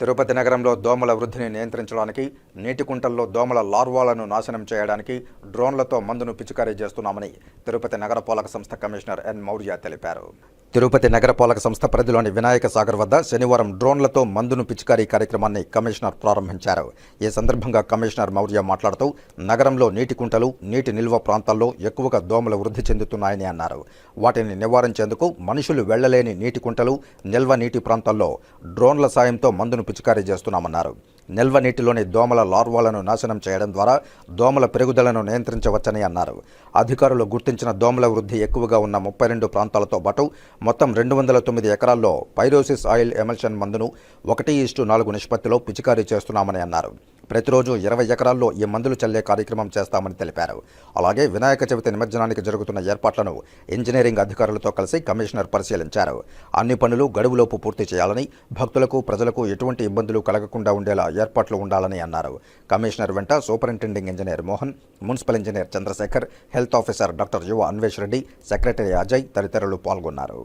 తిరుపతి నగరంలో దోమల వృద్ధిని నియంత్రించడానికి నీటి కుంటల్లో దోమల లార్వాలను నాశనం చేయడానికి డ్రోన్లతో మందును పిచికారీ చేస్తున్నామని తిరుపతి నగరపాలక సంస్థ కమిషనర్ ఎన్. మౌర్య తెలిపారు. తిరుపతి నగరపాలక సంస్థ పరిధిలోని వినాయక సాగర్ వద్ద శనివారం డ్రోన్లతో మందును పిచికారీ కార్యక్రమాన్ని కమిషనర్ ప్రారంభించారు. ఈ సందర్భంగా కమిషనర్ మౌర్య మాట్లాడుతూ నగరంలో నీటి కుంటలు నీటి నిల్వ ప్రాంతాల్లో ఎక్కువగా దోమలు వృద్ధి చెందుతున్నాయని అన్నారు. వాటిని నివారించేందుకు మనుషులు వెళ్ళలేని నీటి కుంటలు నిల్వ నీటి ప్రాంతాల్లో డ్రోన్ల సాయంతో మందును పిచికారీ చేస్తున్నామన్నారు. నిల్వ నీటిలోని దోమల లార్వాలను నాశనం చేయడం ద్వారా దోమల పెరుగుదలను నియంత్రించవచ్చని అన్నారు. అధికారులు గుర్తించిన దోమల వృద్ధి ఎక్కువగా ఉన్న ముప్పై రెండు ప్రాంతాలతో పాటు మొత్తం రెండు వందల తొమ్మిది ఎకరాల్లో పైరోసిస్ ఆయిల్ ఎమల్షన్ మందును ఒకటి ఇస్టు నాలుగు నిష్పత్తిలో పిచికారీ చేస్తున్నామని అన్నారు. ప్రతిరోజు ఇరవై ఎకరాల్లో ఈ మందులు చల్లే కార్యక్రమం చేస్తామని తెలిపారు. అలాగే వినాయక చవితి నిమజ్జనానికి జరుగుతున్న ఏర్పాట్లను ఇంజనీరింగ్ అధికారులతో కలిసి కమిషనర్ పరిశీలించారు. అన్ని పనులు గడువులోపు పూర్తి చేయాలని భక్తులకు ప్రజలకు ఎటువంటి ఇబ్బందులు కలగకుండా ఉండేలా ఏర్పాట్లు ఉండాలని అన్నారు. కమిషనర్ వెంట superintending engineer Mohan municipal engineer Chandrashekhar health officer doctor Yuva Anvesh Reddy secretary Ajay తదితరులు పాల్గొన్నారు.